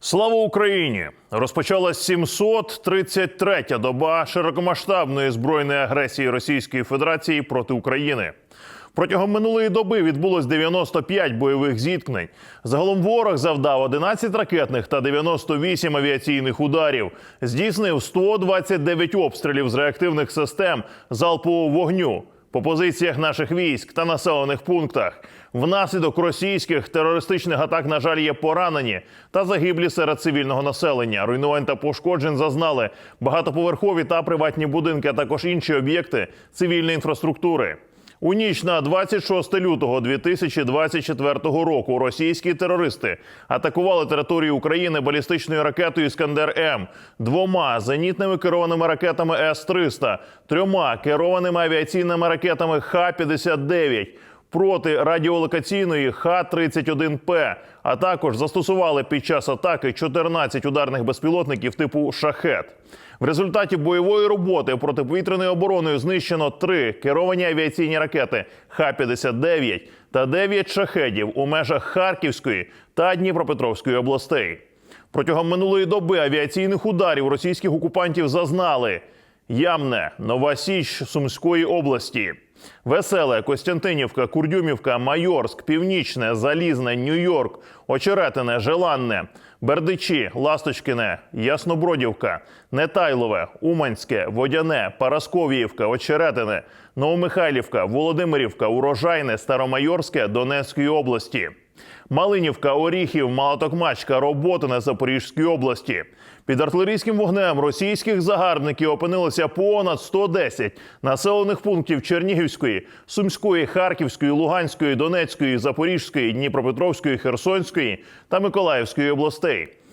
Слава Україні! Розпочалась 733-я доба широкомасштабної збройної агресії Російської Федерації проти України. Протягом минулої доби відбулось 95 бойових зіткнень. Загалом ворог завдав 11 ракетних та 98 авіаційних ударів. Здійснив 129 обстрілів з реактивних систем залпового вогню по позиціях наших військ та населених пунктах. Внаслідок російських терористичних атак, на жаль, є поранені та загиблі серед цивільного населення. Руйнувань та пошкоджень зазнали багатоповерхові та приватні будинки, а також інші об'єкти цивільної інфраструктури. У ніч на 26 лютого 2024 року російські терористи атакували територію України балістичною ракетою Іскандер М, двома зенітними керованими ракетами С-300, трьома керованими авіаційними ракетами Х-59, проти радіолокаційної Х-31П, а також застосували під час атаки 14 ударних безпілотників типу Шахет. В результаті бойової роботи протиповітряною обороною знищено три керовані авіаційні ракети Х-59 та 9 шахедів у межах Харківської та Дніпропетровської областей. Протягом минулої доби авіаційних ударів російських окупантів зазнали Ямне, Нова Січ Сумської області, Веселе, Костянтинівка, Курдюмівка, Майорськ, Північне, Залізне, Нью-Йорк, Очеретине, Желанне, Бердичі, Ласточкине, Яснобродівка, Нетайлове, Уманське, Водяне, Парасковіївка, Очеретине, Новомихайлівка, Володимирівка, Урожайне, Старомайорське Донецької області. Малинівка, Оріхів, Малотокмачка, Роботине Запорізької області. Під артилерійським вогнем російських загарбників опинилося понад 110 населених пунктів Чернігівської, Сумської, Харківської, Луганської, Донецької, Запорізької, Дніпропетровської, Херсонської та Миколаївської областей.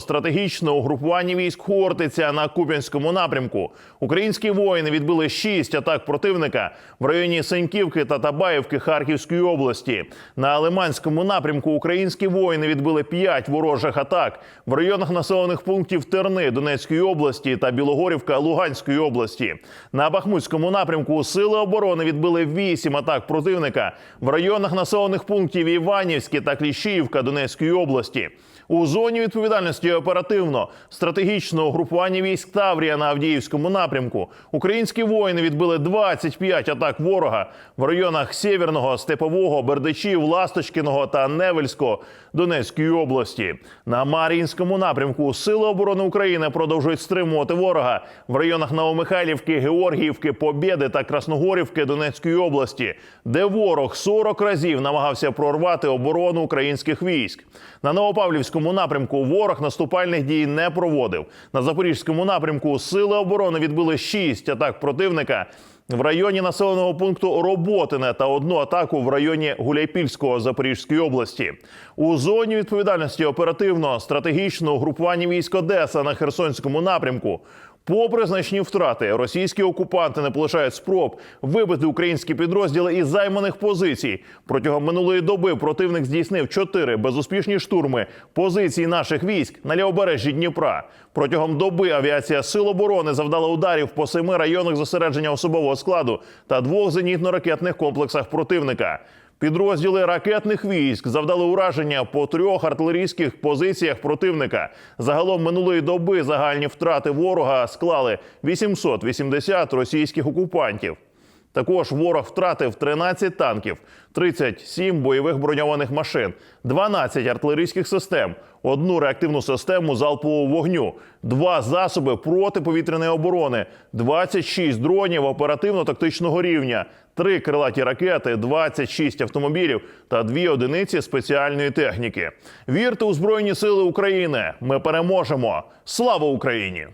стратегічно угрупування військ Хортиця на Куп'янському напрямку. Українські воїни відбили шість атак противника в районі Сеньківки та Табаївки Харківської області. На Лиманському напрямку українські воїни відбили п'ять ворожих атак в районах населених пунктів Терни Донецької області та Білогорівка Луганської області. На Бахмутському напрямку сили оборони відбили вісім атак противника в районах населених пунктів Іванівське та Кліщіївка Донецької області. У зоні відповідальності оперативно стратегічного групування військ Таврія на Авдіївському напрямку українські воїни відбили 25 атак ворога в районах Сєвєрного, Степового, Бердичів, Ласточкиного та Невельського Донецької області. На Мар'їнському напрямку Сили оборони України продовжують стримувати ворога в районах Новомихайлівки, Георгіївки, Побєди та Красногорівки Донецької області, де ворог 40 разів намагався прорвати оборону українських військ. На Новопавлівському напрямку ворог наступальних дій не проводив. На Запорізькому напрямку сили оборони відбили шість атак противника. В районі населеного пункту Роботине та одну атаку в районі Гуляйпільського Запорізької області. У зоні відповідальності оперативно стратегічного групування військ Одеса на Херсонському напрямку. Попри значні втрати, російські окупанти не полишають спроб вибити українські підрозділи із займаних позицій. Протягом минулої доби противник здійснив чотири безуспішні штурми позицій наших військ на лівобережжі Дніпра. Протягом доби авіація Сил оборони завдала ударів по семи районах зосередження особового складу та двох зенітно-ракетних комплексах противника. Підрозділи ракетних військ завдали ураження по трьох артилерійських позиціях противника. Загалом минулої доби загальні втрати ворога склали 880 російських окупантів. Також ворог втратив 13 танків, 37 бойових броньованих машин, 12 артилерійських систем, одну реактивну систему залпового вогню, два засоби протиповітряної оборони, 26 дронів оперативно-тактичного рівня, три крилаті ракети, 26 автомобілів та дві одиниці спеціальної техніки. Вірте у Збройні Сили України! Ми переможемо! Слава Україні!